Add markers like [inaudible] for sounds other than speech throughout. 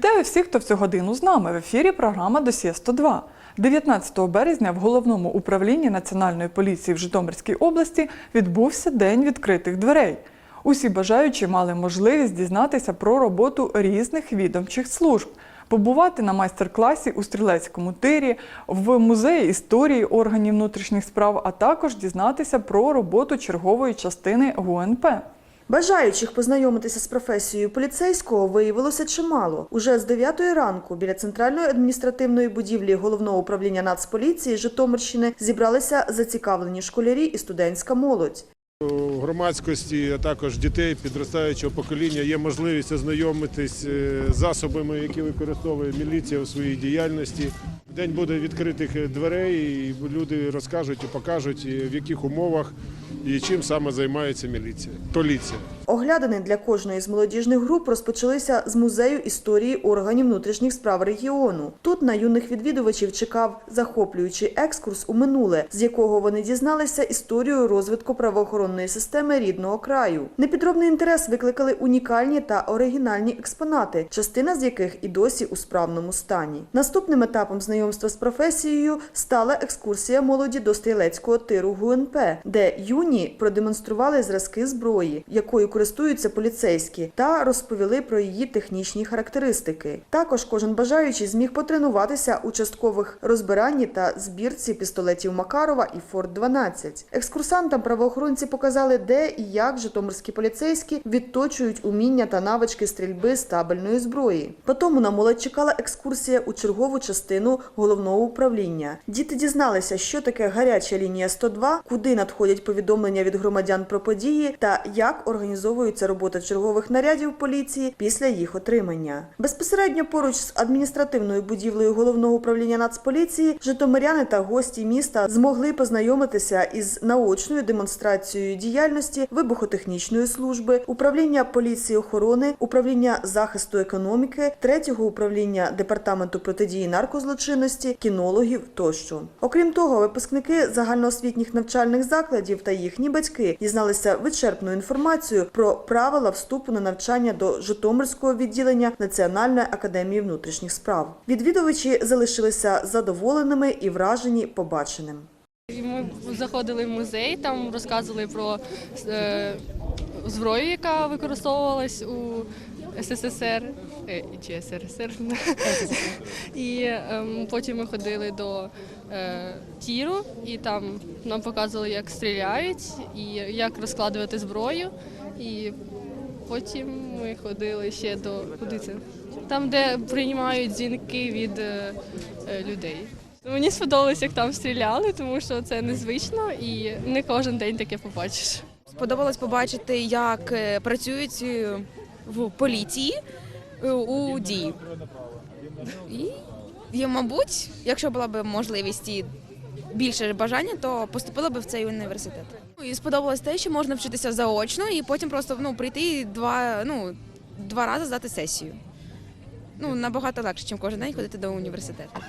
Вітаю всіх, хто в цю годину з нами. В ефірі програма Досія 102. 19 березня в головному управлінні Національної поліції в Житомирській області відбувся День відкритих дверей. Усі бажаючі мали можливість дізнатися про роботу різних відомчих служб, побувати на майстер-класі у стрілецькому тирі, в музеї історії органів внутрішніх справ, а також дізнатися про роботу чергової частини ГУНП. Бажаючих познайомитися з професією поліцейського виявилося чимало. Уже з 9 ранку біля центральної адміністративної будівлі головного управління Нацполіції Житомирщини зібралися зацікавлені школярі і студентська молодь. У громадськості, а також дітей підростаючого покоління є можливість ознайомитись е, з засобами, які використовує міліція у своїй діяльності. День буде відкритих дверей, і люди розкажуть і покажуть, в яких умовах і чим саме займається міліція. Поліція. Оглядини для кожної з молодіжних груп розпочалися з музею історії органів внутрішніх справ регіону. Тут на юних відвідувачів чекав захоплюючий екскурс у минуле, з якого вони дізналися історію розвитку правоохоронної системи рідного краю. Непідробний інтерес викликали унікальні та оригінальні експонати, частина з яких і досі у справному стані. Наступним етапом знайомства з професією стала екскурсія молоді до стрілецького тиру ГУНП, де юні продемонстрували зразки зброї, якою користуються поліцейські, та розповіли про її технічні характеристики. Також кожен бажаючий зміг потренуватися у часткових розбиранні та збірці пістолетів Макарова і Форт 12 Екскурсантам правоохоронці показали, де і як житомирські поліцейські відточують уміння та навички стрільби з табельної зброї. Потім на молодь чекала екскурсія у чергову частину головного управління. Діти дізналися, що таке гаряча лінія 102, куди надходять повідомлення від громадян про події та як організовується робота чергових нарядів поліції після їх отримання. Безпосередньо поруч з адміністративною будівлею головного управління Нацполіції житомиряни та гості міста змогли познайомитися із наочною демонстрацією діяльності вибухотехнічної служби, управління поліції охорони, управління захисту економіки, третього управління департаменту протидії наркозлочинності, кінологів тощо. Окрім того, випускники загальноосвітніх навчальних закладів та їхні батьки дізналися вичерпну інформацію про правила вступу на навчання до Житомирського відділення Національної академії внутрішніх справ. Відвідувачі залишилися задоволеними і вражені побаченим. Ми заходили в музей, там розказували про е, зброю, яка використовувалась у СССР е, чи СРСР. [laughs] І ем, потім ми ходили до е, тіру, і там нам показували, як стріляють і як розкладувати зброю. І потім ми ходили ще до куди це? Там, де приймають дзвінки від е, е, людей. Мені сподобалось, як там стріляли, тому що це незвично і не кожен день таке побачиш. Сподобалось побачити, як е, працюють е, в поліції е, у дії. І, мабуть, якщо була б можливість і більше бажання, то поступила б в цей університет. Ну, І сподобалось те, що можна вчитися заочно і потім просто ну, прийти два, ну, два рази здати сесію. Ну, набагато легше, ніж кожен день ходити до університету.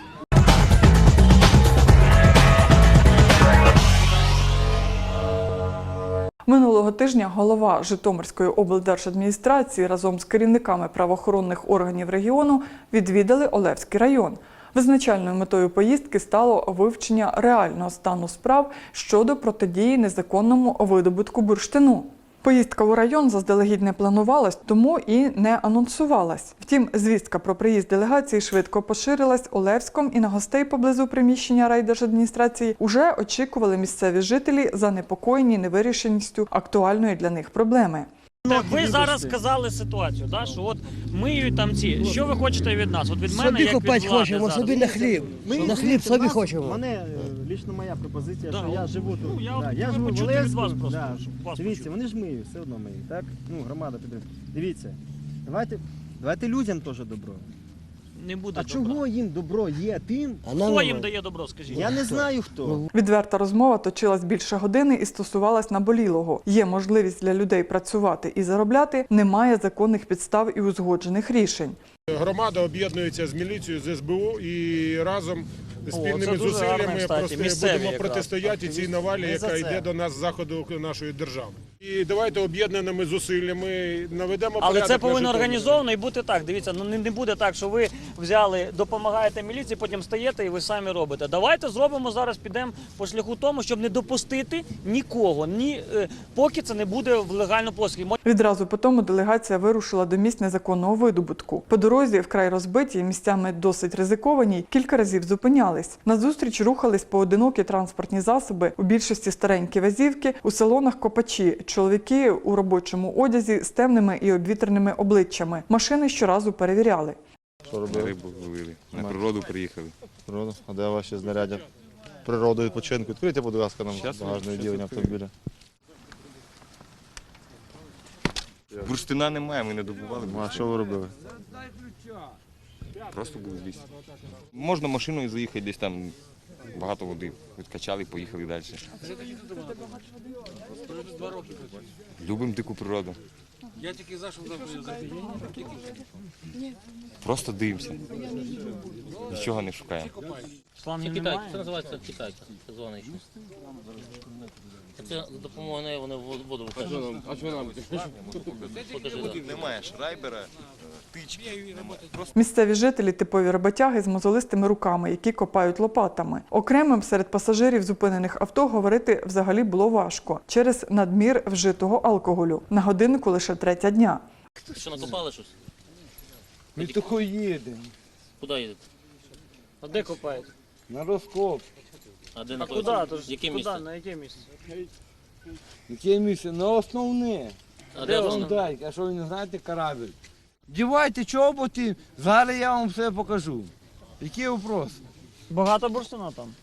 Минулого тижня голова Житомирської облдержадміністрації разом з керівниками правоохоронних органів регіону відвідали Олевський район. Визначальною метою поїздки стало вивчення реального стану справ щодо протидії незаконному видобутку бурштину. Поїздка у район заздалегідь не планувалась, тому і не анонсувалась. Втім, звістка про приїзд делегації швидко поширилась Олевськом і на гостей поблизу приміщення райдержадміністрації уже очікували місцеві жителі занепокоєні невирішеністю актуальної для них проблеми. Так, ви зараз сказали ситуацію, да, що от миють там ці. Що ви хочете від нас? От від мене Собі як від влади хочемо, зараз. собі на хліб. Ми на хліб собі хочемо. Мене е, моя пропозиція, Да, що я живу тут. ну, я да, хотів я би живу в почути від вас просто, да. щоб вас Дивіться, почути. вони ж миють, все одно миють, так? Ну, громада підтримує. Дивіться, давайте, давайте людям теж добро. Не буде А добра. чого їм добро є тим? А нам Хто їм дає добро, скажіть? Я не знаю хто. Відверта розмова точилась більше години і стосувалась наболілого. Є можливість для людей працювати і заробляти, немає законних підстав і узгоджених рішень. Громада об'єднується з міліцією, з СБУ і разом спільними зусиллями просто будемо протистояти цій навалі, яка йде до нас з заходу нашої держави. І давайте об'єднаними зусиллями наведемо Але порядок це повинно організовано і бути так. Дивіться, ну не, буде так, що ви взяли, допомагаєте міліції, потім стаєте і ви самі робите. Давайте зробимо зараз, підемо по шляху тому, щоб не допустити нікого, ні е, поки це не буде в легальному спосібі. Відразу по тому делегація вирушила до місць незаконного видобутку. По дорозі вкрай розбиті, місцями досить ризиковані, кілька разів зупинялись. На зустріч рухались поодинокі транспортні засоби, у більшості старенькі вазівки, у салонах копачі, чоловіки у робочому одязі з темними і обвітреними обличчями. Машини щоразу перевіряли. Що робили? рибу ловили, на природу приїхали. Природу. А де ваші знаряддя? Природу відпочинку. Відкрийте, будь ласка, нам багажне відділення автомобіля. Бурштина немає, ми не добували. А що ви робили? Просто були в лісі. Можна машиною заїхати десь там багато води. Відкачали, поїхали далі. Любимо дику природу. Я тільки за, що Просто дивимося. Нічого не шукаємо. Шлангів Китайка, це називається китайка. Це ще. Це за допомогою неї вони воду- виходять. А що нам? Немає шрайбера, тички. Просто Місцеві жителі типові роботяги з мозолистими руками, які копають лопатами. Окремим серед пасажирів зупинених авто говорити взагалі було важко через надмір вжитого алкоголю. На годиннику лише третя дня. Що накопали щось? Ми тихо їдемо. Куди їдете? А де копають? На розкоп. А де А знаходиться? куди? Яке куди? місце? На яке місце? Яке місце? На основне. А Де де дай? А що ви не знаєте корабель? Дівайте чоботи, зараз я вам все покажу. Який вопрос? Багато бурштина там.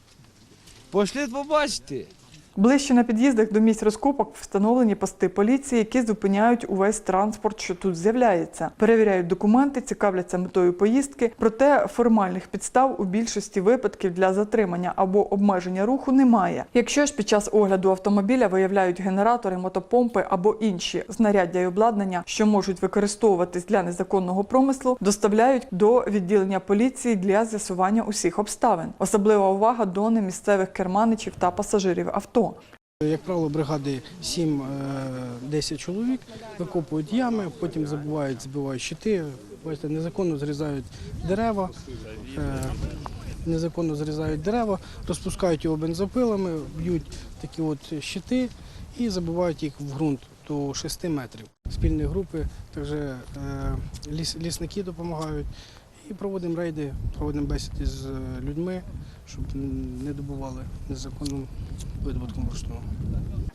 Пошли побачите. Ближче на під'їздах до місць розкопок встановлені пости поліції, які зупиняють увесь транспорт, що тут з'являється, перевіряють документи, цікавляться метою поїздки. Проте формальних підстав у більшості випадків для затримання або обмеження руху немає. Якщо ж під час огляду автомобіля виявляють генератори, мотопомпи або інші знаряддя і обладнання, що можуть використовуватись для незаконного промислу, доставляють до відділення поліції для з'ясування усіх обставин. Особлива увага до немісцевих керманичів та пасажирів авто. Як правило, бригади 7-10 чоловік викопують ями, потім забувають, збивають щити, бачите, незаконно зрізають дерева, е, незаконно зрізають дерева, розпускають його бензопилами, б'ють такі от щити і забивають їх в ґрунт до 6 метрів. Спільні групи, також е, лісники допомагають. І проводимо рейди, проводимо бесіди з е, людьми, щоб не добували незаконним видобутком бурштину.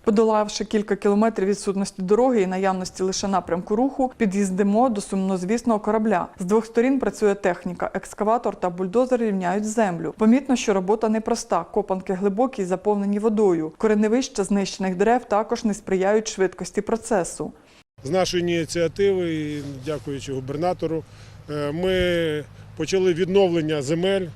Подолавши кілька кілометрів відсутності дороги і наявності лише напрямку руху, під'їздимо до сумнозвісного корабля. З двох сторін працює техніка, екскаватор та бульдозер рівняють землю. Помітно, що робота непроста. Копанки глибокі і заповнені водою. Кореневища знищених дерев також не сприяють швидкості процесу. З нашої ініціативи, і дякуючи губернатору, е, ми почали відновлення земель.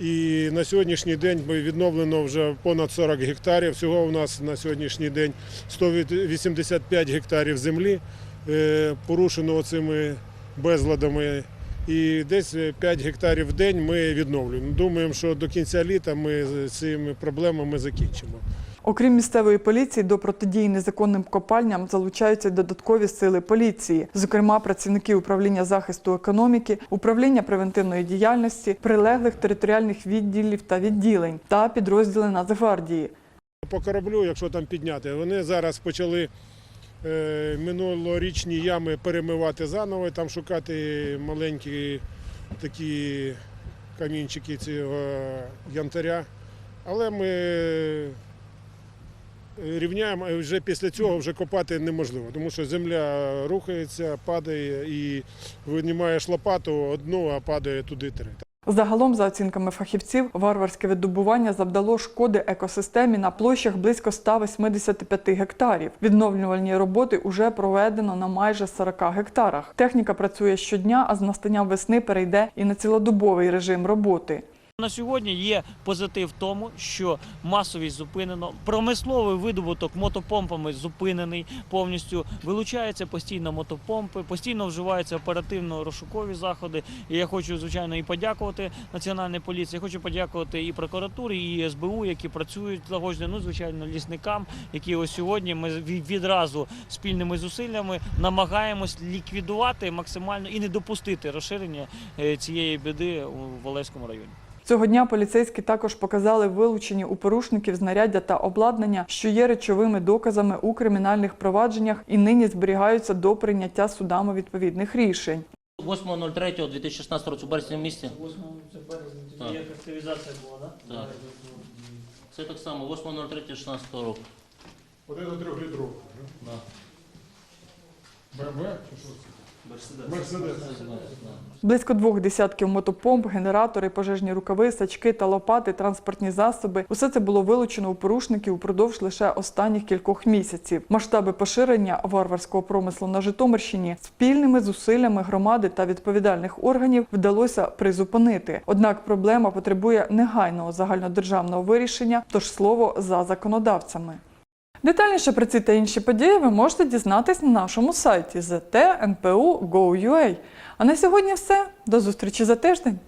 І на сьогоднішній день ми відновлено вже понад 40 гектарів. Всього у нас на сьогоднішній день 185 гектарів землі е, порушено цими безладами. І десь 5 гектарів в день ми відновлюємо. Думаємо, що до кінця літа ми з цими проблемами закінчимо. Окрім місцевої поліції, до протидії незаконним копальням залучаються додаткові сили поліції, зокрема працівники управління захисту економіки, управління превентивної діяльності, прилеглих територіальних відділів та відділень та підрозділи Нацгвардії. По кораблю, якщо там підняти, вони зараз почали е, минулорічні ями перемивати заново, там шукати маленькі такі камінчики цього янтаря. Але ми рівняємо, вже після цього вже копати неможливо, тому що земля рухається, падає і винімаєш лопату одну, а падає туди три. Загалом, за оцінками фахівців, варварське видобування завдало шкоди екосистемі на площах близько 185 гектарів. Відновлювальні роботи уже проведено на майже 40 гектарах. Техніка працює щодня, а з настанням весни перейде і на цілодобовий режим роботи. На сьогодні є позитив в тому, що масовість зупинено, промисловий видобуток мотопомпами зупинений повністю. Вилучаються постійно мотопомпи, постійно вживаються оперативно-розшукові заходи. І я хочу звичайно і подякувати національній поліції. Я хочу подякувати і прокуратурі, і СБУ, які працюють злагоджено. Ну звичайно, лісникам, які ось сьогодні ми від- відразу спільними зусиллями намагаємось ліквідувати максимально і не допустити розширення е, цієї біди у Волеському районі. Цього дня поліцейські також показали вилучені у порушників знаряддя та обладнання, що є речовими доказами у кримінальних провадженнях і нині зберігаються до прийняття судами відповідних рішень. 8.03.2016 року в березні місті. Так. активізація була, так? Так. Це так само, 8.03.16 року. От це трьохлітровка. Да. БМВ чи що це? Близько двох десятків мотопомп, генератори, пожежні рукави, сачки та лопати, транспортні засоби. Усе це було вилучено у порушників упродовж лише останніх кількох місяців. Масштаби поширення варварського промислу на Житомирщині спільними зусиллями громади та відповідальних органів вдалося призупинити. Однак проблема потребує негайного загальнодержавного вирішення, тож слово за законодавцями. Детальніше про ці та інші події ви можете дізнатись на нашому сайті ztnpu.go.ua. А на сьогодні все. До зустрічі за тиждень.